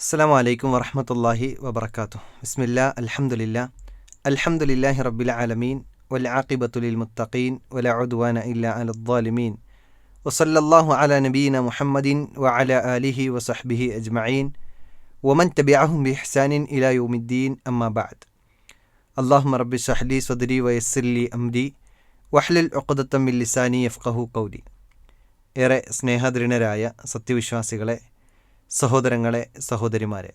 അസ്സാം വലൈക്കും വറഹമത്തല്ലാഹി വബർക്കാത്തു ബിസ്മില്ല അൽഹംദുലില്ല അൽഹംദുലില്ലാഹി റബ്ബിൽ ആലമീൻ വൽ ആഖിബത്തുലിൽ മുത്തഖീൻ വല ഉദ്വാന ഇല്ല അലദ്ദാലിമീൻ വസല്ലല്ലാഹു അല നബീന മുഹമ്മദിൻ വ അല ആലിഹി വസഹ്ബിഹി അജ്മഈൻ വമൻ തബിഅഹും ബിഹ്സാനിൻ ഇലാ യൗമിദ്ദീൻ അമ്മാ ബഅദ് അല്ലാഹുമ്മ റബ്ബി ഷഹ്ലി സദ്രി വയസ്സിർലി അംരി വഹ്ലിൽ ഉഖ്ദത്തം മിൻ ലിസാനി യഫ്ഖഹു ഖൗലി ഏറെ സ്നേഹദൃഢരായ സത്യവിശ്വാസികളെ സഹോദരങ്ങളെ സഹോദരിമാരെ.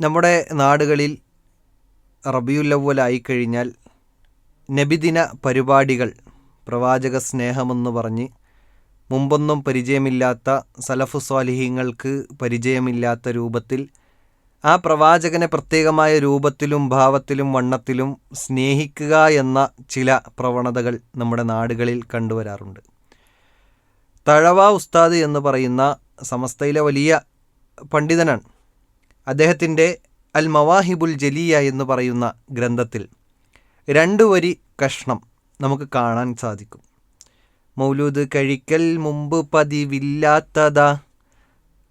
നമ്മുടെ നാടുകളിൽ റബിയുല്ലവലായി കഴിഞ്ഞാൽ നബിദിന പരിപാടികൾ പ്രവാചക സ്നേഹമെന്ന് പറഞ്ഞ് മുമ്പൊന്നും പരിചയമില്ലാത്ത സലഫു സ്വാലിഹീങ്ങൾക്ക് പരിചയമില്ലാത്ത രൂപത്തിൽ ആ പ്രവാചകനെ പ്രത്യേകമായ രൂപത്തിലും ഭാവത്തിലും വണ്ണത്തിലും സ്നേഹിക്കുക എന്ന ചില പ്രവണതകൾ നമ്മുടെ നാടുകളിൽ കണ്ടുവരാറുണ്ട്. തഴവ ഉസ്താദ് എന്ന് പറയുന്ന സമസ്തയിലെ വലിയ പണ്ഡിതനാണ്. അദ്ദേഹത്തിന്റെ അൽ മവാഹിബുൽ ജലിയ എന്ന് പറയുന്ന ഗ്രന്ഥത്തിൽ രണ്ട് വരി കഷ്ണം നമുക്ക് കാണാൻ സാധിക്കും. മൗലൂദ് കഴിക്കൽ മുമ്പ് പതിവില്ലാത്തതാ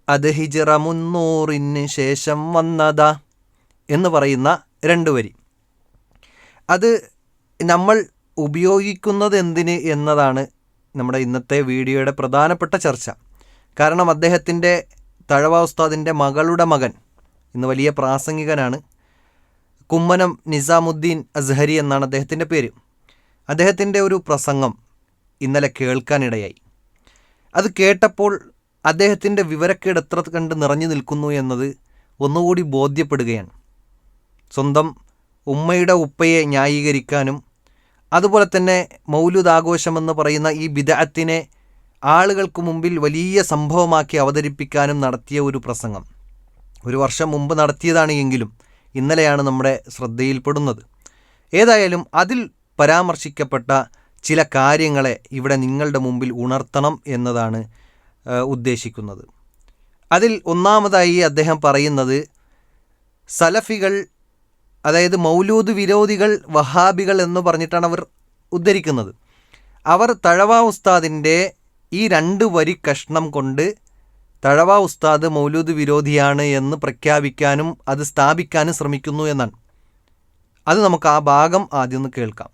അത് ഹിജറ മുന്നൂറിന് ശേഷം വന്നതാ എന്ന് പറയുന്ന രണ്ട് വരി. അത് നമ്മൾ ഉപയോഗിക്കുന്നത് എന്തിന് എന്നതാണ് നമ്മുടെ ഇന്നത്തെ വീഡിയോയുടെ പ്രധാനപ്പെട്ട ചർച്ച. കാരണം അദ്ദേഹത്തിന്റെ തഴവ ഉസ്താദിന്റെ മകളുടെ മകൻ ഇന്ന് വലിയ പ്രാസംഗികനാണ് കുമ്മനം നിസാമുദ്ദീൻ അസ്ഹരി എന്നാണ് അദ്ദേഹത്തിന്റെ പേര്. അദ്ദേഹത്തിന്റെ ഒരു പ്രസംഗം ഇന്നലെ കേൾക്കാനിടയായി. അത് കേട്ടപ്പോൾ അദ്ദേഹത്തിന്റെ വിവരക്കേട് എത്ര കണ്ട് നിറഞ്ഞു നിൽക്കുന്നു എന്നത് ഒന്നുകൂടി ബോധ്യപ്പെടുകയാണ്. സ്വന്തം ഉമ്മയുടെ ഉപ്പയെ ന്യായീകരിക്കാനും അതുപോലെ തന്നെ മൗലുദ് ആഘോഷമെന്ന് പറയുന്ന ഈ ബിദഅത്തിനെ ആളുകൾക്ക് മുമ്പിൽ വലിയ സംഭവമാക്കി അവതരിപ്പിക്കാനും നടത്തിയ ഒരു പ്രസംഗം. ഒരു വർഷം മുമ്പ് നടത്തിയതാണ് എങ്കിലും ഇന്നലെയാണ് നമ്മുടെ ശ്രദ്ധയിൽപ്പെടുന്നത്. ഏതായാലും അതിൽ പരാമർശിക്കപ്പെട്ട ചില കാര്യങ്ങളെ ഇവിടെ നിങ്ങളുടെ മുമ്പിൽ ഉണർത്തണം എന്നതാണ് ഉദ്ദേശിക്കുന്നത്. അതിൽ ഒന്നാമതായി അദ്ദേഹം പറയുന്നത് സലഫികൾ അതായത് മൗലൂദ് വിരോധികൾ വഹാബികൾ എന്ന് പറഞ്ഞിട്ടാണ് അവർ ഉദ്ധരിക്കുന്നത്. അവർ തഴവ ഉസ്താദിന്റെ ഈ രണ്ട് വരി കഷ്ണം കൊണ്ട് തഴവ ഉസ്താദ് മൗലൂദ് വിരോധിയാണ് എന്ന് പ്രഖ്യാപിക്കാനും അത് സ്ഥാപിക്കാനും ശ്രമിക്കുന്നു എന്നാണ്. അത് നമുക്ക് ആ ഭാഗം ആദ്യം ഒന്ന് കേൾക്കാം.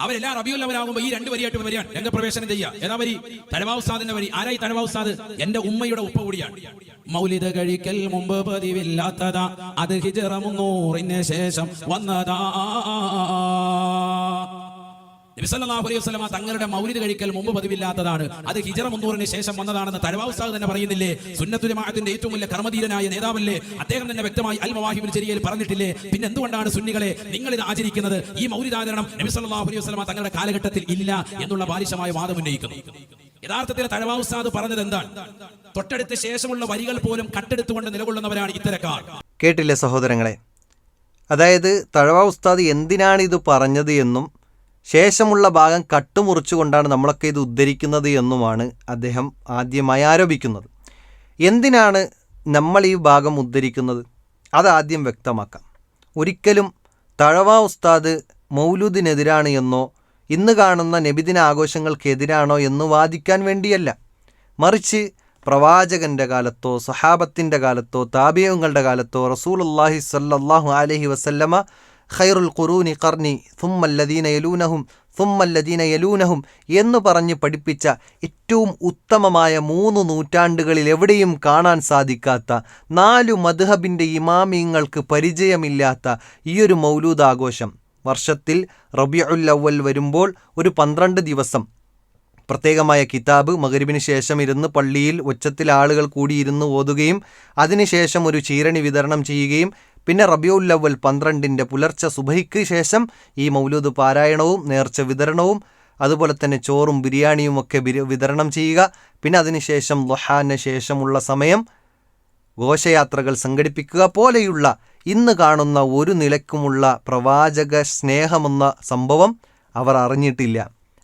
അവരെല്ലാം റബിയുൽ ഈ രണ്ട് വരിയായിട്ട് വരികയാണ്. രംഗപ്രവേശനം ചെയ്യുക ഏതാ വരി? തലവാസാദിന്റെ വരി. ആരായി തലവാസാദ് എന്റെ ഉമ്മയുടെ ഉപ്പ കൂടിയാണ്. മൗലിത കഴിക്കൽ മുമ്പ് പതിവില്ലാത്തതാ. അത് ഹിജറ മുന്നൂറിന് ശേഷം വന്നതാ. അലൈഹി വസ്ലമ തങ്ങളുടെ മൗലിദ് കഴിക്കൽ മുമ്പ് പതിവില്ലാത്തതാണ്. അത് ഹിജറ മുന്നൂറിന് ശേഷം വന്നതാണെന്ന് തഴവാ ഉസ്താദ് തന്നെ പറയുന്നില്ലേ? സുന്നത്തുലമാഅത്തിന്റെ ഏറ്റവും വലിയ കർമ്മധീരനായ നേതാവല്ലേ? അദ്ദേഹം തന്നെ വ്യക്തമായി അൽ ചെരിയയിൽ പറഞ്ഞിട്ടില്ലേ? പിന്നെ എന്തുകൊണ്ടാണ് സുന്നികളെ നിങ്ങൾ ഇത് ആചരിക്കുന്നത്? ഈ മൗലിദാചരണം നബി സല്ലല്ലാഹു അലൈഹി വസല്ലമ തങ്ങളുടെ കാലഘട്ടത്തിൽ ഇല്ല എന്നുള്ള ബാലിശമായ വാദം ഉന്നയിക്കുന്നു. യഥാർത്ഥത്തിൽ തഴവാ ഉസ്താദ് പറഞ്ഞത് എന്താണ്? തൊട്ടടുത്ത ശേഷമുള്ള വരികൾ പോലും കട്ടെടുത്തുകൊണ്ട് നിലകൊള്ളുന്നവരാണ് ഇത്തരക്കാർ. കേട്ടില്ലേ സഹോദരങ്ങളെ? അതായത് തഴവ ഉസ്താദ് എന്തിനാണ് ഇത് പറഞ്ഞത് എന്നും ശേഷമുള്ള ഭാഗം കട്ടുമുറിച്ചുകൊണ്ടാണ് നമ്മളൊക്കെ ഇത് ഉദ്ധരിക്കുന്നത് എന്നുമാണ് അദ്ദേഹം ആദ്യമായി ആരോപിക്കുന്നത്. എന്തിനാണ് നമ്മൾ ഈ ഭാഗം ഉദ്ധരിക്കുന്നത്? അതാദ്യം വ്യക്തമാക്കാം. ഒരിക്കലും തഴവ ഉസ്താദ് മൗലൂദിനെതിരാണ് എന്നോ ഇന്ന് കാണുന്ന നബിദിന ആഘോഷങ്ങൾക്കെതിരാണോ എന്ന് വാദിക്കാൻ വേണ്ടിയല്ല. മറിച്ച് പ്രവാചകന്റെ കാലത്തോ സഹാബത്തിന്റെ കാലത്തോ താബിയങ്ങളുടെ കാലത്തോ റസൂലുല്ലാഹി സല്ലാഹു അലഹി വസല്ലമ ഖൈറുൽ ഖുറൂനി കർണി തുമ്മല്ലദീന യലൂനഹും തുമ്മല്ലദീന യലൂനഹും എന്നു പറഞ്ഞ് പഠിപ്പിച്ച ഏറ്റവും ഉത്തമമായ മൂന്ന് നൂറ്റാണ്ടുകളിൽ എവിടെയും കാണാൻ സാധിക്കാത്ത നാലു മദ്ഹബിന്റെ ഇമാമിങ്ങൾക്ക് പരിചയമില്ലാത്ത ഈയൊരു മൗലൂദാഘോഷം. വർഷത്തിൽ റബിയുൽ അവൽ വരുമ്പോൾ ഒരു പന്ത്രണ്ട് ദിവസം. പ്രത്യേകമായ കിതാബ് മകരിബിന് ശേഷം ഇരുന്ന് പള്ളിയിൽ ഉച്ചത്തിൽ ആളുകൾ കൂടിയിരുന്ന് ഓതുകയും അതിനുശേഷം ഒരു ചീരണി വിതരണം ചെയ്യുകയും പിന്നെ റബിയുല്ലവൽ പന്ത്രണ്ടിന്റെ പുലർച്ചെ സുബഹിക്ക് ശേഷം ഈ മൗലൂദ് പാരായണവും നേർച്ച വിതരണവും അതുപോലെ തന്നെ ചോറും ബിരിയാണിയും ഒക്കെ വിതരണം ചെയ്യുക. പിന്നെ അതിനുശേഷം ലൊഹാന് ശേഷമുള്ള സമയം ഘോഷയാത്രകൾ സംഘടിപ്പിക്കുക. പോലെയുള്ള ഇന്ന് കാണുന്ന ഒരു നിലക്കുമുള്ള പ്രവാചക സ്നേഹമെന്ന സംഭവം അവർ അറിഞ്ഞിട്ടില്ല.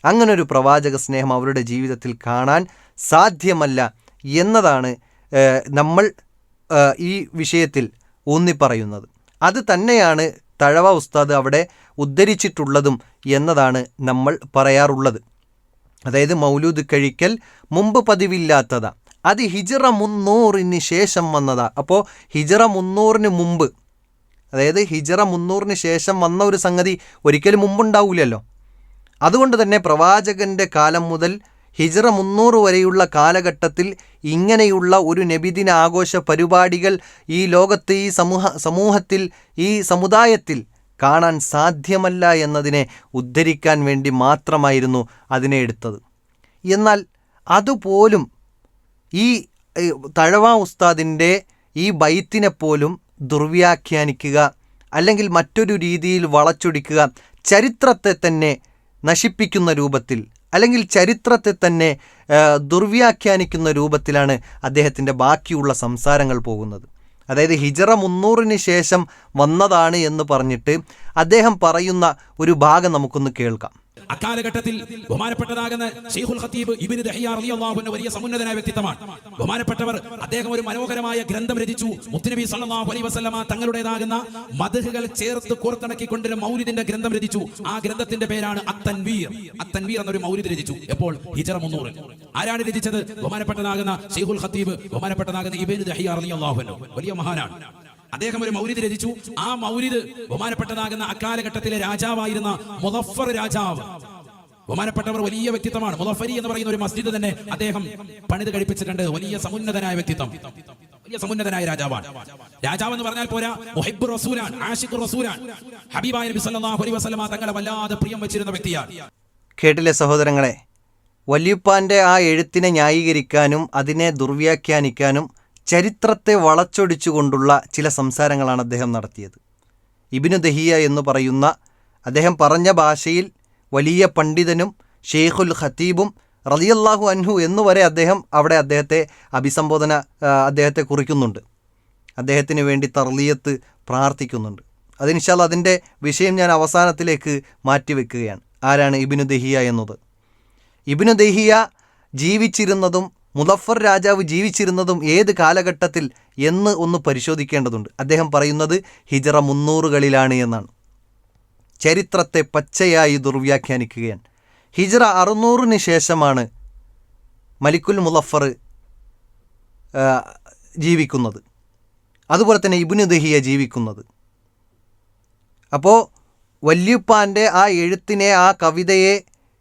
അങ്ങനൊരു പ്രവാചക സ്നേഹം അവരുടെ ജീവിതത്തിൽ കാണാൻ സാധ്യമല്ല എന്നതാണ് നമ്മൾ ഈ വിഷയത്തിൽ ഊന്നിപ്പറയുന്നത്. അത് തന്നെയാണ് തഴവ ഉസ്താദ് അവിടെ ഉദ്ധരിച്ചിട്ടുള്ളതും എന്നതാണ് നമ്മൾ പറയാറുള്ളത്. അതായത് മൗലൂദ് കഴിക്കൽ മുമ്പ് പതിവില്ലാത്തതാ. അത് ഹിജറ മുന്നൂറിന് ശേഷം വന്നതാ. അപ്പോൾ ഹിജറ മുന്നൂറിന് മുമ്പ് അതായത് ഹിജറ മുന്നൂറിന് ശേഷം വന്ന ഒരു സംഗതി ഒരിക്കലും മുമ്പുണ്ടാവില്ലല്ലോ അതുകൊണ്ട് തന്നെ പ്രവാചകന്റെ കാലം മുതൽ ഹിജറ മുന്നൂറ് വരെയുള്ള കാലഘട്ടത്തിൽ ഇങ്ങനെയുള്ള ഒരു നബിദിന ആഘോഷ പരിപാടികൾ ഈ ലോകത്ത് ഈ സമൂഹ സമൂഹത്തിൽ ഈ സമുദായത്തിൽ കാണാൻ സാധ്യമല്ല എന്നതിനെ ഉദ്ധരിക്കാൻ വേണ്ടി മാത്രമായിരുന്നു അതിനെ എടുത്തത്. എന്നാൽ അതുപോലും ഈ തഴവാ ഉസ്താദിന്റെ ഈ ബൈത്തിനെ പോലും ദുർവ്യാഖ്യാനിക്കുക അല്ലെങ്കിൽ മറ്റൊരു രീതിയിൽ വളച്ചൊടിക്കുക ചരിത്രത്തെ തന്നെ നശിപ്പിക്കുന്ന രൂപത്തിൽ അല്ലെങ്കിൽ ചരിത്രത്തെ തന്നെ ദുർവ്യാഖ്യാനിക്കുന്ന രൂപത്തിലാണ് അദ്ദേഹത്തിന്റെ ബാക്കിയുള്ള സംസാരങ്ങൾ പോകുന്നത്. അതായത് ഹിജറ മുന്നൂറിന് ശേഷം വന്നതാണ് എന്ന് പറഞ്ഞിട്ട് അദ്ദേഹം പറയുന്ന ഒരു ഭാഗം നമുക്കൊന്ന് കേൾക്കാം. അക്കാലഘട്ടത്തിൽ ബഹുമാനപ്പെട്ടതാകുന്ന ഷെയ്ഖുൽ ഖത്തീബ് ഇബിൻ ദഹിയാർ അലി അള്ളാഹുവിന്റെ വലിയ സമുന്നതനായ വ്യക്തിത്വമാണ്. ബഹുമാനപ്പെട്ടവർ അദ്ദേഹം ഒരു മനോഹരമായ ഗ്രന്ഥം രചിച്ചു. മുത്തുനബി സല്ലാഹു അലൈ വസല്ലമ തങ്ങളുടേതാകുന്ന മദഹുകൾ ചേർത്ത് കോർത്തിണക്കിക്കൊണ്ടൊരു മൗലിദിന്റെ ഗ്രന്ഥം രചിച്ചു. ആ ഗ്രന്ഥത്തിന്റെ പേരാണ് അത്തൻവീർ. അത്തൻവീർ എന്നൊരു മൗലിദ് രചിച്ചു. എപ്പോൾ? ഹിജറ മുന്നൂറ്. ആരാണ് രചിച്ചത്? ബഹുമാനപ്പെട്ടതാകുന്ന ഷെയ്ഖുൽ ഖത്തീബ് ബഹുമാനപ്പെട്ടതാകുന്ന ഇബിൻ ദഹിയാർ അലി അൻഹു വലിയ മഹാനാണ്. അദ്ദേഹം ഒരു മൗലിദ് രചിച്ചു. ആ മൗലിദ് ബഹുമാനപ്പെട്ടതാകുന്ന അക്കാലഘട്ടത്തിലെ രാജാവായിരുന്ന മുദഫർ രാജാവ്. ബഹുമാനപ്പെട്ടവർ വലിയ വ്യക്തിത്വമാണ്. മുദഫരി എന്ന് പറയുന്ന ഒരു മസ്ജിദ് തന്നെ അദ്ദേഹം പണിത് കഴിപ്പിച്ചിട്ടുണ്ട്. വലിയ സമുന്നതനായ വ്യക്തിത്വം. വലിയ സമുന്നതനായ രാജാവാണ്. രാജാവ് എന്ന് പറഞ്ഞാൽ പോരാ മുഹിബ് റസൂലാൻ ആഷിഖ് റസൂലാൻ ഹബീബായ നബി സല്ലല്ലാഹു അലൈഹി വസല്ലമ തങ്ങളെ വല്ലാതെ പ്രിയം വെച്ചിരുന്ന വ്യക്തിയാണ്. കേട്ടില്ലേ സഹോദരങ്ങളെ? വല്യുപ്പാന്റെ ആ എഴുത്തിനെ ന്യായീകരിക്കാനും അതിനെ ദുർവ്യാഖ്യാനിക്കാനും ചരിത്രത്തെ വളച്ചൊടിച്ചുകൊണ്ടുള്ള ചില സംസാരങ്ങളാണ് അദ്ദേഹം നടത്തിയത്. ഇബിനു ദഹിയ എന്ന് പറയുന്ന അദ്ദേഹം പറഞ്ഞ ഭാഷയിൽ വലിയ പണ്ഡിതനും ഷെയ്ഖുൽ ഖത്തീബും റളിയല്ലാഹു അൻഹു എന്നുവരെ അദ്ദേഹം അവിടെ അദ്ദേഹത്തെ അഭിസംബോധന അദ്ദേഹത്തെ കുറിക്കുന്നുണ്ട്. അദ്ദേഹത്തിന് വേണ്ടി തർലിയത്ത് പ്രാർത്ഥിക്കുന്നുണ്ട്. അതിനിഷാൽ അതിന്റെ വിഷയം ഞാൻ അവസാനത്തിലേക്ക് മാറ്റിവെക്കുകയാണ്. ആരാണ് ഇബിനു ദഹിയ എന്നത്? ഇബിനു ദഹിയ ജീവിച്ചിരുന്നതും മുദഫർ രാജാവ് ജീവിച്ചിരുന്നതും ഏത് കാലഘട്ടത്തിൽ എന്ന് ഒന്ന് പരിശോധിക്കേണ്ടതുണ്ട്. അദ്ദേഹം പറയുന്നത് ഹിജറ മുന്നൂറുകളിലാണ് എന്നാണ്. ചരിത്രത്തെ പച്ചയായി ദുർവ്യാഖ്യാനിക്കുകയാണ്. ഹിജറ അറുന്നൂറിന് ശേഷമാണ് മലിക്കുൽ മുലഫർ ജീവിക്കുന്നത്. അതുപോലെ തന്നെ ഇബിനു ദഹിയ ജീവിക്കുന്നത്. അപ്പോൾ വല്യുപ്പാന്റെ ആ എഴുത്തിനെ ആ കവിതയെ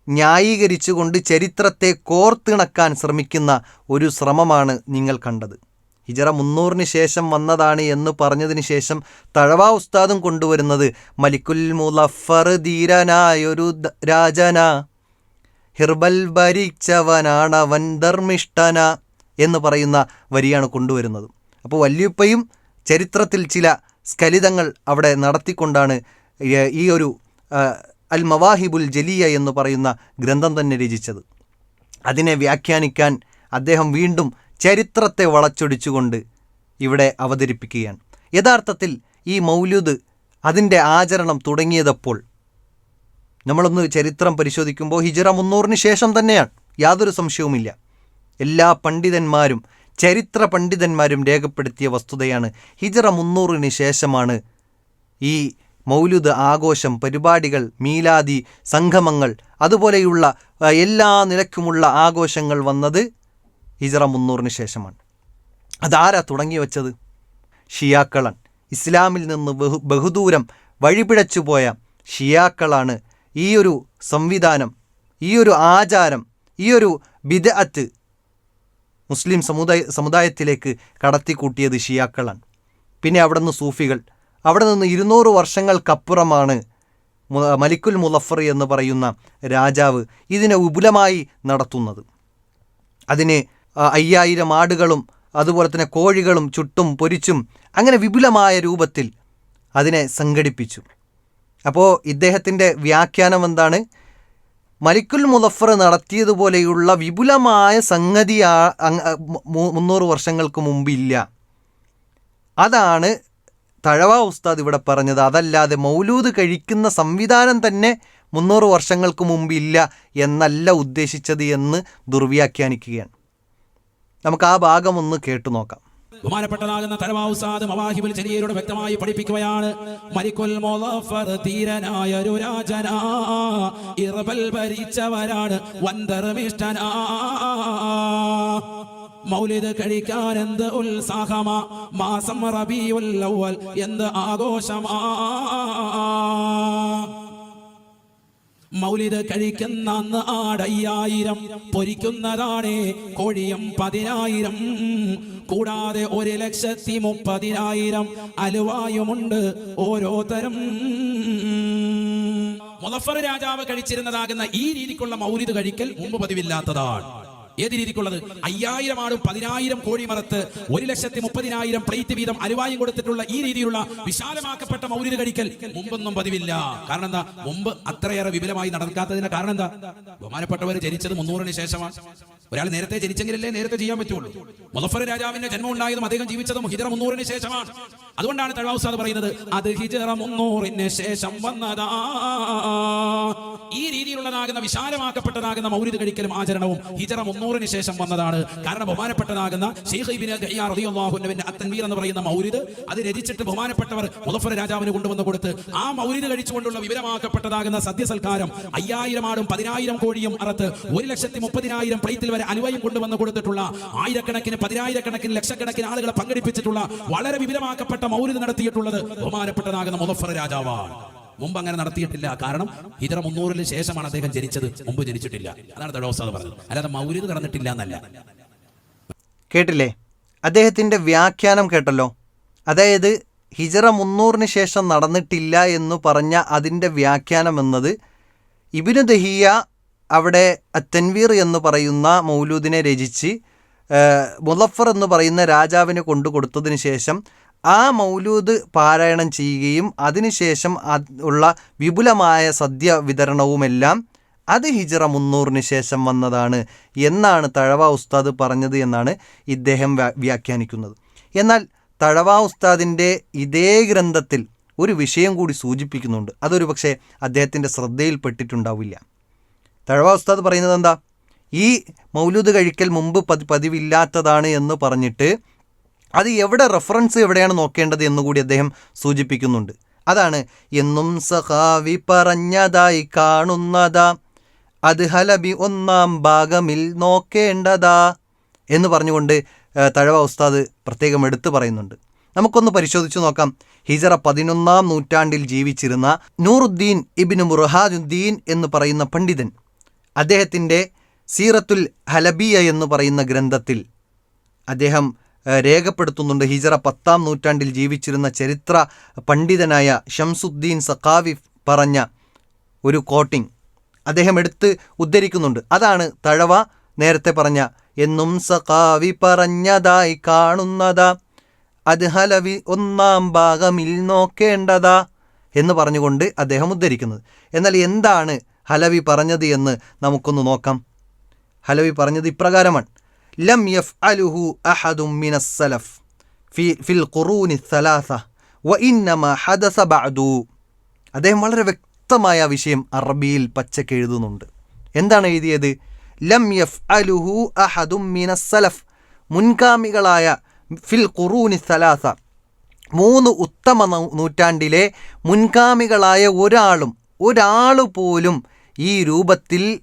ന്യായീകരിച്ചുകൊണ്ട് ചരിത്രത്തെ കോർത്തിണക്കാൻ ശ്രമിക്കുന്ന ഒരു ശ്രമമാണ് നിങ്ങൾ കണ്ടത്. ഹിജറ മുന്നൂറിന് ശേഷം വന്നതാണ് എന്ന് പറഞ്ഞതിന് ശേഷം തഴവ ഉസ്താദും കൊണ്ടുവരുന്നത് മലിക്കുൽ മുലഫർ ധീരനായൊരു രാജന. ഹിർബൽ ഭരിച്ചവനാണവൻ ധർമ്മിഷ്ഠന എന്ന് പറയുന്ന വരിയാണ് കൊണ്ടുവരുന്നത്. അപ്പോൾ വല്യുപ്പയും ചരിത്രത്തിൽ ചില സ്ഖലിതങ്ങൾ അവിടെ നടത്തിക്കൊണ്ടാണ് ഈ- ഒരു അൽ മവാഹിബുൽ ജലിയ എന്ന് പറയുന്ന ഗ്രന്ഥം തന്നെ രചിച്ചത്. അതിനെ വ്യാഖ്യാനിക്കാൻ അദ്ദേഹം വീണ്ടും ചരിത്രത്തെ വളച്ചൊടിച്ചുകൊണ്ട് ഇവിടെ അവതരിപ്പിക്കുകയാണ്. യഥാർത്ഥത്തിൽ ഈ മൗലൂദ് അതിന്റെ ആചരണം തുടങ്ങിയതപ്പോൾ നമ്മളൊന്ന് ചരിത്രം പരിശോധിക്കുമ്പോൾ ഹിജറ മുന്നൂറിന് ശേഷം തന്നെയാണ്. യാതൊരു സംശയവുമില്ല. എല്ലാ പണ്ഡിതന്മാരും ചരിത്ര പണ്ഡിതന്മാരും രേഖപ്പെടുത്തിയ വസ്തുതയാണ് ഹിജറ മുന്നൂറിന് ശേഷമാണ് ഈ മൗലുദ് ആഘോഷം പരിപാടികൾ മീലാദി സംഗമങ്ങൾ അതുപോലെയുള്ള എല്ലാ നിലക്കുമുള്ള ആഘോഷങ്ങൾ വന്നത് ഹിജറ മുന്നൂറിന് ശേഷമാണ്. അതാരാ തുടങ്ങി വച്ചത്? ഷിയാക്കളാണ്. ഇസ്ലാമിൽ നിന്ന് ബഹു ബഹുദൂരം വഴിപിഴച്ചു പോയ ഷിയാക്കളാണ് ഈ ഒരു സംവിധാനം ഈ ഒരു ആചാരം ഈ ഒരു ബിദഅത്ത് മുസ്ലിം സമുദായ സമുദായത്തിലേക്ക് കടത്തിക്കൂട്ടിയത് ഷിയാക്കളാണ്. പിന്നെ അവിടെ നിന്ന് സൂഫികൾ. അവിടെ നിന്ന് ഇരുന്നൂറ് വർഷങ്ങൾക്കപ്പുറമാണ് മലിക്കുൽ മുലഫർ എന്ന് പറയുന്ന രാജാവ് ഇതിനെ വിപുലമായി നടത്തുന്നത്. അതിന് അയ്യായിരം ആടുകളും അതുപോലെ തന്നെ കോഴികളും ചുട്ടും പൊരിച്ചും അങ്ങനെ വിപുലമായ രൂപത്തിൽ അതിനെ സംഘടിപ്പിച്ചു. അപ്പോൾ ഇദ്ദേഹത്തിന്റെ വ്യാഖ്യാനം എന്താണ്? മലിക്കുൽ മുലഫർ നടത്തിയതുപോലെയുള്ള വിപുലമായ സംഗതി മുന്നൂറ് വർഷങ്ങൾക്ക് മുമ്പില്ല. അതാണ് തഴവ ഉസ്താദ് ഇവിടെ പറഞ്ഞത് അതല്ലാതെ മൗലൂദ് കഴിക്കുന്ന സംവിധാനം തന്നെ മുന്നൂറ് വർഷങ്ങൾക്ക് മുമ്പ് ഇല്ല എന്നല്ല ഉദ്ദേശിച്ചത് എന്ന് ദുർവ്യാഖ്യാനിക്കുകയാണ്. നമുക്ക് ആ ഭാഗം ഒന്ന് കേട്ടു നോക്കാം. ബഹുമാനപ്പെട്ടതാകുന്ന തലവാസാദ് മവാഹിബുൽ ചെറിയരോട് വ്യക്തമായി പഠിപ്പിക്കുകയാണ്. മരിക്കുൽ മുളഫർ തീരനായ ഒരു രാജനാ ഇറബൽ ഭരിച്ചവരാണ് വന്തർമിഷ്ടന മൗലിദ് കഴിക്കാൻ എന്ത് ഉത്സാഹമാ? മാസം റബിയുൽ അവൽ എന്ത് ആഘോഷമാ? മൗലിദ് കഴിക്കുന്ന അന്ന് ആടയ്യായിരം പൊരിക്കുന്നതാണേ കോഴിയും പതിനായിരം. കൂടാതെ ഒരു ലക്ഷത്തി മുപ്പതിനായിരം അലുവായുമുണ്ട് ഓരോ തരം മുലഫർ രാജാവ് കഴിച്ചിരുന്നതാകുന്ന ഈ രീതിക്കുള്ള മൗലിദ് കഴിക്കൽ മുമ്പ് പതിവില്ലാത്തതാണ്. ഏത് രീതിക്കുള്ളത്? അയ്യായിരം ആടും പതിനായിരം കോഴി മറത്ത് ഒരു ലക്ഷത്തി മുപ്പതിനായിരം പ്ലേറ്റ് വീതം അലുവായും കൊടുത്തിട്ടുള്ള ഈ രീതിയിലുള്ള വിശാലമാക്കപ്പെട്ട മൗലിക കഴിക്കൽ മുമ്പൊന്നും പതിവില്ല. കാരണം എന്താ? മുമ്പ് അത്രയേറെ വിപുലമായി നടക്കാത്തതിന്റെ കാരണം എന്താ? ബഹുമാനപ്പെട്ടവർ ജനിച്ചത് മുന്നൂറിന് ശേഷമാണ്. ഒരാൾ നേരത്തെ ജനിച്ചെങ്കിലല്ലേ നേരത്തെ ചെയ്യാൻ പറ്റുള്ളൂ. മുസഫർ രാജാവിന്റെ ജന്മം ഉണ്ടായതും അദ്ദേഹം ജീവിച്ചതും ഹിജറ മുന്നൂറിന് ശേഷമാണ്. അതുകൊണ്ടാണ് തഴവാസാദ് പറയുന്നത് അത് ഹിജറ മുന്നൂറിന് ശേഷം വന്നതാ. ഈ രീതിയിലുള്ളതാകുന്ന വിശാലമാക്കപ്പെട്ടതാകുന്ന മൗലിദ് കഴിക്കലും ആചരണവും ഹിജറ മുന്നൂറിന് ശേഷം വന്നതാണ്. കാരണം ബഹുമാനപ്പെട്ടതാകുന്ന അത്തൻവീർ എന്ന് പറയുന്ന മൗലിദ് അത് രചിച്ചിട്ട് ബഹുമാനപ്പെട്ടവർ മുസഫർ രാജാവിന് കൊണ്ടുവന്ന് കൊടുത്ത് ആ മൗലിദ് കഴിച്ചുകൊണ്ടുള്ള വിവരമാക്കപ്പെട്ടതാകുന്ന സദ്യസൽക്കാരം അയ്യായിരം ആടും പതിനായിരം കോഴിയും അറത്ത് ഒരു ലക്ഷത്തി മുപ്പതിനായിരം പ്ലേറ്റിൽ വരെ അനുവയം കൊണ്ടുവന്ന് കൊടുത്തിട്ടുള്ള ആയിരക്കണക്കിന് പതിനായിരക്കണക്കിന് ലക്ഷക്കണക്കിന് ആളുകളെ പങ്കെടുപ്പിച്ചിട്ടുള്ള വളരെ വിപുലമാക്കപ്പെട്ട മൗലിദ് നടത്തിയിട്ടുള്ളത് ബഹുമാനപ്പെട്ടതാകുന്ന മുദഫർ രാജാവാണ്. മുമ്പ് അങ്ങനെ നടത്തിയിട്ടില്ല. കാരണം ഹിജറ മുന്നൂറിന് ശേഷമാണ് അദ്ദേഹം ജനിച്ചത്. മുമ്പ് ജനിച്ചിട്ടില്ല. അതാണ് തടോസാദ് പറഞ്ഞത്. അല്ലാതെ മൗലിദ് നടന്നിട്ടില്ല എന്നല്ല. കേട്ടില്ലേ? അദ്ദേഹത്തിന്റെ വ്യാഖ്യാനം കേട്ടല്ലോ. അതായത് ഹിജറ മുന്നൂറിന് ശേഷം നടന്നിട്ടില്ല എന്ന് പറഞ്ഞ അതിന്റെ വ്യാഖ്യാനം എന്നത് ഇബിനു ദഹിയ അവിടെ അത്തൻവീർ എന്ന് പറയുന്ന മൗലൂദിനെ രചിച്ച് മുലഫർ എന്ന് പറയുന്ന രാജാവിന് കൊണ്ടു കൊടുത്തതിന് ശേഷം ആ മൗലൂദ് പാരായണം ചെയ്യുകയും അതിനുശേഷം അത് ഉള്ള വിപുലമായ സദ്യ വിതരണവുമെല്ലാം അത് ഹിജറ മുന്നൂറിന് ശേഷം വന്നതാണ് എന്നാണ് തഴവ ഉസ്താദ് പറഞ്ഞത് എന്നാണ് ഇദ്ദേഹം വ്യാ- വ്യാഖ്യാനിക്കുന്നത്. എന്നാൽ തഴവ ഉസ്താദിന്റെ ഇതേ ഗ്രന്ഥത്തിൽ ഒരു വിഷയം കൂടി സൂചിപ്പിക്കുന്നുണ്ട്. അതൊരു പക്ഷേ അദ്ദേഹത്തിന്റെ ശ്രദ്ധയിൽപ്പെട്ടിട്ടുണ്ടാവില്ല. തഴവ ഉസ്താദ് പറയുന്നത് എന്താ? ഈ മൗലൂദ് കഴിക്കൽ മുമ്പ് പതി പതിവില്ലാത്തതാണ് എന്ന് പറഞ്ഞിട്ട് അത് എവിടെ റെഫറൻസ് എവിടെയാണ് നോക്കേണ്ടത് എന്നുകൂടി അദ്ദേഹം സൂചിപ്പിക്കുന്നുണ്ട്. അതാണ് എന്നും സഹാവി പറഞ്ഞതായി കാണുന്നതാ. അത് ഹലബി ഒന്നാം ഭാഗമിൽ നോക്കേണ്ടതാ എന്ന് പറഞ്ഞുകൊണ്ട് തഴവ ഉസ്താദ് പ്രത്യേകം എടുത്തു പറയുന്നുണ്ട്. നമുക്കൊന്ന് പരിശോധിച്ചു നോക്കാം. ഹിജറ പതിനൊന്നാം നൂറ്റാണ്ടിൽ ജീവിച്ചിരുന്ന നൂറുദ്ദീൻ ഇബിന് മുർഹാദുദ്ദീൻ എന്ന് പറയുന്ന പണ്ഡിതൻ അദ്ദേഹത്തിന്റെ സീറത്തുൽ ഹലബിയ എന്ന് പറയുന്ന ഗ്രന്ഥത്തിൽ അദ്ദേഹം രേഖപ്പെടുത്തുന്നുണ്ട്. ഹിജറ പത്താം നൂറ്റാണ്ടിൽ ജീവിച്ചിരുന്ന ചരിത്ര പണ്ഡിതനായ ഷംസുദ്ദീൻ സഖാവി പറഞ്ഞ ഒരു കോട്ടിംഗ് അദ്ദേഹം എടുത്ത് ഉദ്ധരിക്കുന്നുണ്ട്. അതാണ് തഴവ നേരത്തെ പറഞ്ഞ എന്നും സഖാവി പറഞ്ഞതായി കാണുന്നതാ അത് ഹലവി ഒന്നാം ഭാഗമിൽ നോക്കേണ്ടതാ എന്ന് പറഞ്ഞുകൊണ്ട് അദ്ദേഹം ഉദ്ധരിക്കുന്നത്. എന്നാൽ എന്താണ് ഹലവി പറഞ്ഞത് എന്ന് നമുക്കൊന്ന് നോക്കാം. ഹലവി പറഞ്ഞത് ഇപ്രകാരമാണ്. ലം യഫ് അലുഹു അഹദും മിനസ്സലഫ്. ഫി ഫിൽ ഖുറൂനി സലാസ. വ ഇന്നമ ഹദസ ബഅദു. അദ്ദേഹം വളരെ വ്യക്തമായ വിഷയം അറബിയിൽ പച്ചക്ക് എഴുതുന്നുണ്ട്. എന്താണ് എഴുതിയത്? ലം യഫ് അലുഹു അഹദും മിനസ്സലഫ്. മുൻഗാമികളായ ഫിൽ ഖുറൂനി സലാസ. മൂന്ന് ഉത്തമ നൂറ്റാണ്ടിലെ മുൻഗാമികളായ ഒരാളും ഒരാൾ പോലും ഈ രൂപത്തിൽ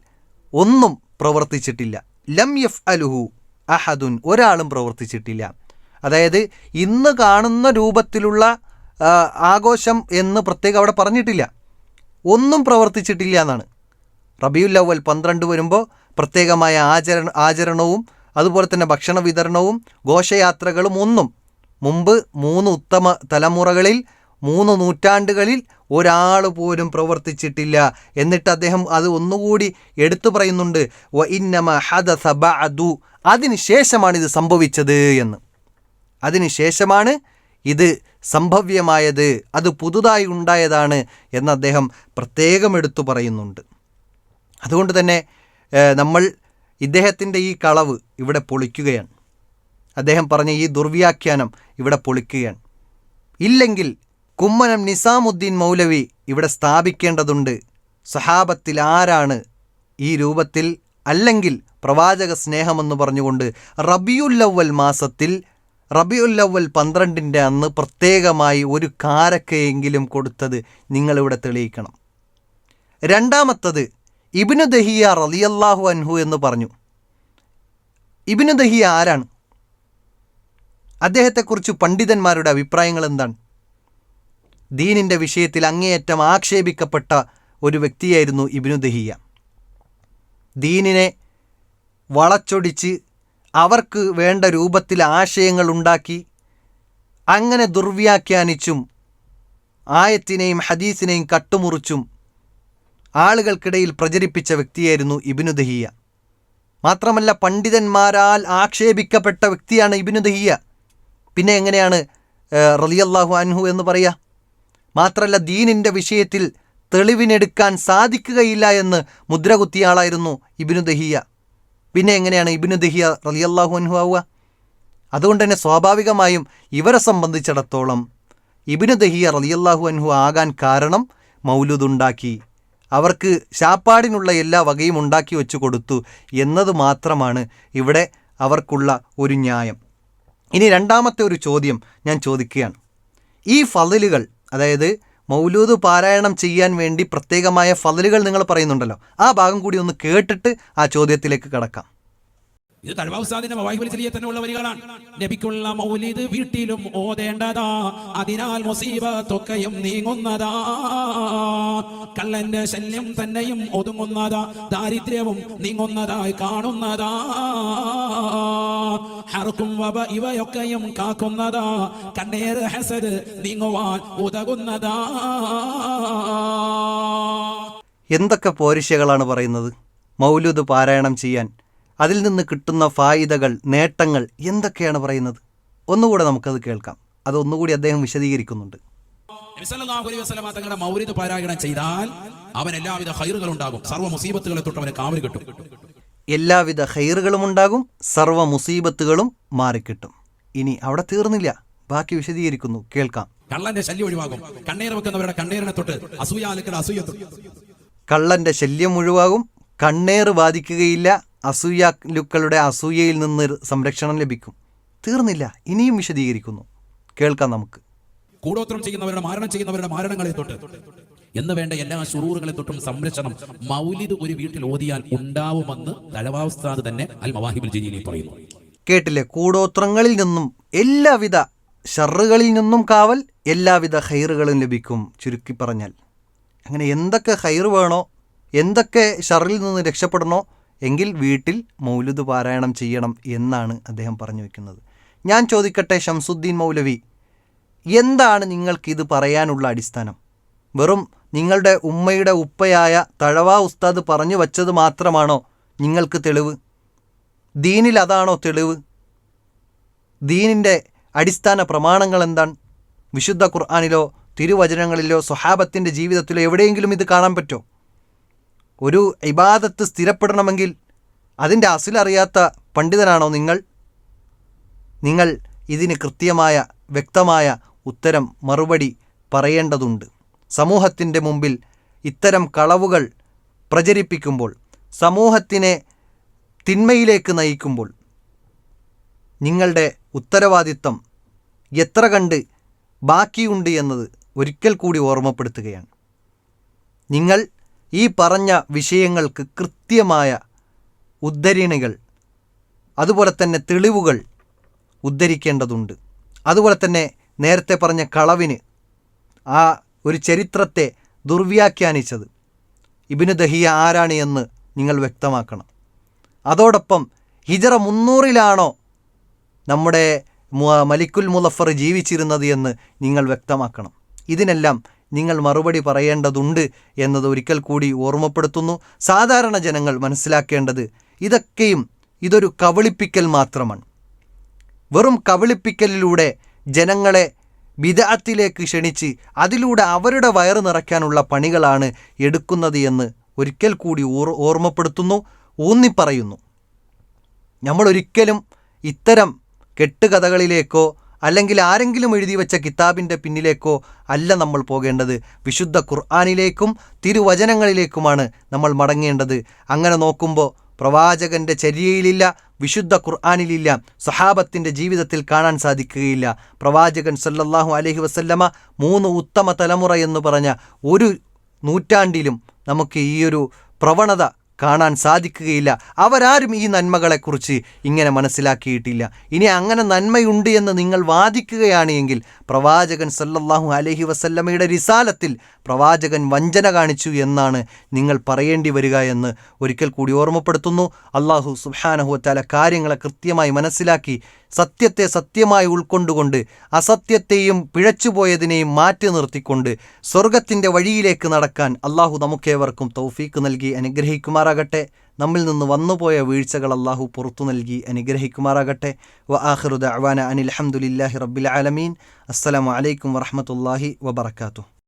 ഒന്നും പ്രവർത്തിച്ചിട്ടില്ല. ലം യഫ് അലുഹു അഹദുൻ ഒരാളും പ്രവർത്തിച്ചിട്ടില്ല. അതായത് ഇന്ന് കാണുന്ന രൂപത്തിലുള്ള ആഘോഷം എന്ന് പ്രത്യേകം അവിടെ പറഞ്ഞിട്ടില്ല. ഒന്നും പ്രവർത്തിച്ചിട്ടില്ല എന്നാണ്. റബിയുൽ അവൽ പന്ത്രണ്ട് വരുമ്പോൾ പ്രത്യേകമായ ആചരണ ആചരണവും അതുപോലെ തന്നെ ഭക്ഷണ വിതരണവും ഘോഷയാത്രകളും ഒന്നും. മുമ്പ് മൂന്ന് ഉത്തമ തലമുറകളിൽ മൂന്ന് നൂറ്റാണ്ടുകളിൽ ഒരാൾ പോലും പ്രവർത്തിച്ചിട്ടില്ല. എന്നിട്ട് അദ്ദേഹം അത് ഒന്നുകൂടി എടുത്തു പറയുന്നുണ്ട്. വ ഇന്നമ ബഅദു. അതിനുശേഷമാണ് ഇത് സംഭവിച്ചത് എന്ന്. അതിനുശേഷമാണ് ഇത് സംഭവ്യമായത്. അത് പുതുതായി ഉണ്ടായതാണ് എന്ന് അദ്ദേഹം പ്രത്യേകം എടുത്തു പറയുന്നുണ്ട്. അതുകൊണ്ട് തന്നെ നമ്മൾ ഇദ്ദേഹത്തിന്റെ ഈ കളവ് ഇവിടെ പൊളിക്കുകയാണ്. അദ്ദേഹം പറഞ്ഞ ഈ ദുർവ്യാഖ്യാനം ഇവിടെ പൊളിക്കുകയാണ്. ഇല്ലെങ്കിൽ കുമ്മനം നിസാമുദ്ദീൻ മൗലവി ഇവിടെ സ്ഥാപിക്കേണ്ടതുണ്ട്. സഹാബത്തിൽ ആരാണ്? ഈ രൂപത്തിൽ അല്ലെങ്കിൽ പ്രവാചക സ്നേഹമെന്ന് പറഞ്ഞുകൊണ്ട് റബിയുല്ലവൽ മാസത്തിൽ റബിയുല്ലവൽ പന്ത്രണ്ടിന്റെ അന്ന് പ്രത്യേകമായി ഒരു കാരക്കയെങ്കിലും കൊടുത്തത് നിങ്ങളിവിടെ തെളിയിക്കണം. രണ്ടാമത്തത് ഇബിനു ദഹിയ റലിയല്ലാഹു അൻഹു എന്ന് പറഞ്ഞു. ഇബിനു ദഹിയ ആരാണ്? അദ്ദേഹത്തെക്കുറിച്ച് പണ്ഡിതന്മാരുടെ അഭിപ്രായങ്ങൾ എന്താണ്? ദീനിന്റെ വിഷയത്തിൽ അങ്ങേയറ്റം ആക്ഷേപിക്കപ്പെട്ട ഒരു വ്യക്തിയായിരുന്നു ഇബിനു ദഹിയ. ദീനിനെ വളച്ചൊടിച്ച് അവർക്ക് വേണ്ട രൂപത്തിൽ ആശയങ്ങൾ ഉണ്ടാക്കി അങ്ങനെ ദുർവ്യാഖ്യാനിച്ചും ആയത്തിനെയും ഹദീസിനെയും കട്ടുമുറിച്ചും ആളുകൾക്കിടയിൽ പ്രചരിപ്പിച്ച വ്യക്തിയായിരുന്നു ഇബിനു ദഹിയ. മാത്രമല്ല പണ്ഡിതന്മാരാൽ ആക്ഷേപിക്കപ്പെട്ട വ്യക്തിയാണ് ഇബിനു ദഹിയ. പിന്നെ എങ്ങനെയാണ് റലിയല്ലാഹു അൻഹു എന്ന് പറയുക മാത്രമല്ല ദീനിന്റെ വിഷയത്തിൽ തെളിവിനെടുക്കാൻ സാധിക്കുകയില്ല എന്ന് മുദ്രകുത്തിയാളായിരുന്നു ഇബിനു ദഹിയ. പിന്നെ എങ്ങനെയാണ് ഇബിനു ദഹിയ റലിയല്ലാഹു അൻഹു ആവുക? അതുകൊണ്ട് തന്നെ സ്വാഭാവികമായും ഇവരെ സംബന്ധിച്ചിടത്തോളം ഇബിനു ദഹിയ റലിയല്ലാഹു അൻഹു ആകാൻ കാരണം മൗലുദുണ്ടാക്കി. അവർക്ക് ശാപ്പാടിനുള്ള എല്ലാ വകയും ഉണ്ടാക്കി വെച്ചു കൊടുത്തു എന്നത് മാത്രമാണ് ഇവിടെ അവർക്കുള്ള ഒരു ന്യായം. ഇനി രണ്ടാമത്തെ ഒരു ചോദ്യം ഞാൻ ചോദിക്കുകയാണ്. ഈ ഫതിലുകൾ അതായത് മൗലൂദ് പാരായണം ചെയ്യാൻ വേണ്ടി പ്രത്യേകമായ ഫതലുകൾ നിങ്ങൾ പറയുന്നുണ്ടല്ലോ. ആ ഭാഗം കൂടി ഒന്ന് കേട്ടിട്ട് ആ ചോദ്യത്തിലേക്ക് കടക്കാം. ഇത് തഴവാസാദിന്റെ മവാഹിബിൽ ചെറിയ തന്നെ ഉള്ള വരികളാണ്. നബിക്കുള്ള മൗലിദ് വീട്ടിലും ഓതേണ്ടതാ. അതിനാൽ മുസീബത്തൊക്കെയും നീങ്ങുന്നതാ. കള്ളന്റെ ശല്യം തന്നെയും ഒതുങ്ങുന്നതാ. ദാരിദ്ര്യവും നീങ്ങുന്നതായി കാണുന്നതാ. ഹർക്കും വബ ഇവയൊക്കെയും കാക്കുന്നതാ. കണ്ണേർ ഹസദ് നീങ്ങുവാൻ ഉതകുന്നതാ. എന്തൊക്കെ പോരിശകളാണ് പറയുന്നത്? മൗലൂദ് പാരായണം ചെയ്യാൻ അതിൽ നിന്ന് കിട്ടുന്ന ഫായിദകൾ നേട്ടങ്ങൾ എന്തൊക്കെയാണ് പറയുന്നത്? ഒന്നുകൂടെ നമുക്കത് കേൾക്കാം. അത് ഒന്നുകൂടി അദ്ദേഹം വിശദീകരിക്കുന്നുണ്ട്. തങ്ങളുടെ പാരായണം ചെയ്താൽ അവൻ എല്ലാവിധ ഹൈറുകളും ഉണ്ടാകും സർവ മുസീബത്തുകളെ തൊട്ട് അവന് കാവൽ കിട്ടും. എല്ലാവിധ ഹൈറുകളും ഉണ്ടാകും സർവ മുസീബത്തുകളും മാറിക്കിട്ടും. ഇനി അവിടെ തീർന്നില്ല. ബാക്കി വിശദീകരിക്കുന്നു. കേൾക്കാം. കള്ളന്റെ ശല്യം ഒഴിവാകും. കണ്ണീർ വെക്കുന്നവരുടെ കണ്ണീരിനെ തൊട്ട് അസൂയാലുക്കൾ അസൂയത്തും. കള്ളന്റെ ശല്യം ഒഴിവാകും. കണ്ണേർ ബാധിക്കുകയില്ല. അസൂയാലുക്കളുടെ അസൂയയിൽ നിന്ന് സംരക്ഷണം ലഭിക്കും. തീർന്നില്ല ഇനിയും വിശദീകരിക്കുന്നു. കേൾക്കാം നമുക്ക്. കൂടോത്രം ചെയ്യുന്നവരുടെ മാരണം ചെയ്യുന്നവരുടെ മാരണങ്ങളെ തൊട്ട് എന്ന് വേണ്ട എല്ലാ ശുറൂറുകളെ തൊട്ടും സംരക്ഷണം മൗലിദ് ഒരു വീട്ടിൽ ഓതിയാൽ ഉണ്ടാവുമെന്ന് തലവാസ്ഥാത് തന്നെ അൽ മവാഹിബുൽ ജലീലി പറയുന്നു. കേട്ടില്ലേ? കൂടോത്രങ്ങളിൽ നിന്നും എല്ലാവിധ ഷറുകളിൽ നിന്നും കാവൽ എല്ലാവിധ ഹൈറുകളും ലഭിക്കും ചുരുക്കി പറഞ്ഞാൽ. അങ്ങനെ എന്തൊക്കെ ഹൈറ് വേണോ എന്തൊക്കെ ഷറിൽ നിന്ന് രക്ഷപ്പെടണോ എങ്കിൽ വീട്ടിൽ മൗലുദ് പാരായണം ചെയ്യണം എന്നാണ് അദ്ദേഹം പറഞ്ഞു വെക്കുന്നത്. ഞാൻ ചോദിക്കട്ടെ ഷംസുദ്ദീൻ മൗലവി എന്താണ് നിങ്ങൾക്കിത് പറയാനുള്ള അടിസ്ഥാനം? വെറും നിങ്ങളുടെ ഉമ്മയുടെ ഉപ്പയായ തഴവ ഉസ്താദ് പറഞ്ഞു വച്ചത് മാത്രമാണോ നിങ്ങൾക്ക് തെളിവ്? ദീനിൽ അതാണോ തെളിവ്? ദീനിന്റെ അടിസ്ഥാന പ്രമാണങ്ങൾ എന്താണ്? വിശുദ്ധ ഖുർആാനിലോ തിരുവചനങ്ങളിലോ സ്വഹാബത്തിന്റെ ജീവിതത്തിലോ എവിടെയെങ്കിലും ഇത് കാണാൻ പറ്റോ ഒരു ഇബാദത്ത് സ്ഥിരപ്പെടണമെങ്കിൽ അതിന്റെ അസിലറിയാത്ത പണ്ഡിതനാണോ നിങ്ങൾ? നിങ്ങൾ ഇതിന് കൃത്യമായ വ്യക്തമായ ഉത്തരം മറുപടി പറയേണ്ടതുണ്ട്. സമൂഹത്തിന്റെ മുമ്പിൽ ഇത്തരം കളവുകൾ പ്രചരിപ്പിക്കുമ്പോൾ സമൂഹത്തിനെ തിന്മയിലേക്ക് നയിക്കുമ്പോൾ നിങ്ങളുടെ ഉത്തരവാദിത്തം എത്ര കണ്ട് ബാക്കിയുണ്ട് എന്നത് ഒരിക്കൽ കൂടി ഓർമ്മപ്പെടുത്തുകയാണ്. നിങ്ങൾ ഈ പറഞ്ഞ വിഷയങ്ങൾക്ക് കൃത്യമായ ഉദ്ധരണികൾ അതുപോലെ തന്നെ തെളിവുകൾ ഉദ്ധരിക്കേണ്ടതുണ്ട്. അതുപോലെ തന്നെ നേരത്തെ പറഞ്ഞ കളവിന് ആ ഒരു ചരിത്രത്തെ ദുർവ്യാഖ്യാനിച്ചത് ഇബിന് ദഹിയ ആരാണ് എന്ന് നിങ്ങൾ വ്യക്തമാക്കണം. അതോടൊപ്പം ഹിജറ മുന്നൂറിലാണോ നമ്മുടെ മലിക്കുൽ മുലഫർ ജീവിച്ചിരുന്നത് എന്ന് നിങ്ങൾ വ്യക്തമാക്കണം. ഇതിനെല്ലാം നിങ്ങൾ മറുപടി പറയേണ്ടതുണ്ട് എന്നത് ഒരിക്കൽ കൂടി ഓർമ്മപ്പെടുത്തുന്നു. സാധാരണ ജനങ്ങൾ മനസ്സിലാക്കേണ്ടത് ഇതൊക്കെയും ഇതൊരു കവളിപ്പിക്കൽ മാത്രമാണ്. വെറും കവളിപ്പിക്കലിലൂടെ ജനങ്ങളെ വിദാത്തിലേക്ക് ക്ഷണിച്ച് അതിലൂടെ അവരുടെ വയറ് നിറയ്ക്കാനുള്ള പണികളാണ് എടുക്കുന്നത് എന്ന് ഒരിക്കൽ കൂടി ഓർ ഓർമ്മപ്പെടുത്തുന്നു ഊന്നിപ്പറയുന്നു. നമ്മളൊരിക്കലും ഇത്തരം കെട്ടുകഥകളിലേക്കോ അല്ലെങ്കിൽ ആരെങ്കിലും എഴുതി വെച്ച കിതാബിന്റെ പിന്നിലേക്കോ അല്ല നമ്മൾ പോകേണ്ടത്. വിശുദ്ധ ഖുർആാനിലേക്കും തിരുവചനങ്ങളിലേക്കുമാണ് നമ്മൾ മടങ്ങേണ്ടത്. അങ്ങനെ നോക്കുമ്പോൾ പ്രവാചകന്റെ ചര്യയിലില്ല വിശുദ്ധ ഖുർആാനിലില്ല സഹാബത്തിന്റെ ജീവിതത്തിൽ കാണാൻ സാധിക്കുകയില്ല. പ്രവാചകൻ സല്ലല്ലാഹു അലഹി വസല്ലമ മൂന്ന് ഉത്തമ തലമുറ എന്ന് പറഞ്ഞ ഒരു നൂറ്റാണ്ടിലും നമുക്ക് ഈയൊരു പ്രവണത കാണാൻ സാധിക്കുകയില്ല. അവരാരും ഈ നന്മകളെക്കുറിച്ച് ഇങ്ങനെ മനസ്സിലാക്കിയിട്ടില്ല. ഇനി അങ്ങനെ നന്മയുണ്ട് എന്ന് നിങ്ങൾ വാദിക്കുകയാണ് എങ്കിൽ പ്രവാചകൻ സല്ലല്ലാഹു അലഹി വസല്ലമയുടെ റിസാലത്തിൽ പ്രവാചകൻ വഞ്ചന കാണിച്ചു എന്നാണ് നിങ്ങൾ പറയേണ്ടി വരിക എന്ന് ഒരിക്കൽ കൂടി ഓർമ്മപ്പെടുത്തുന്നു. അള്ളാഹു സുബ്ഹാനഹുവത്താല കാര്യങ്ങളെ കൃത്യമായി മനസ്സിലാക്കി സത്യത്തെ സത്യമായി ഉൾക്കൊണ്ടുകൊണ്ട് അസത്യത്തെയും പിഴച്ചുപോയതിനെയും മാറ്റി നിർത്തിക്കൊണ്ട് സ്വർഗത്തിന്റെ വഴിയിലേക്ക് നടക്കാൻ അള്ളാഹു നമുക്കേവർക്കും തൗഫീക്ക് നൽകി അനുഗ്രഹിക്കുമാറാകട്ടെ. നമ്മിൽ നിന്ന് വന്നുപോയ വീഴ്ചകൾ അള്ളാഹു പുറത്തു നൽകി അനുഗ്രഹിക്കുമാറാകട്ടെ. വ ആഖിറു അവാന അനിൽ അഹമ്മദുലില്ലാഹി റബ്ബിൽ ആലമീൻ. അസ്സലാമു അലൈക്കും വറഹ്മത്തുള്ളാഹി വബറകാതുഹു.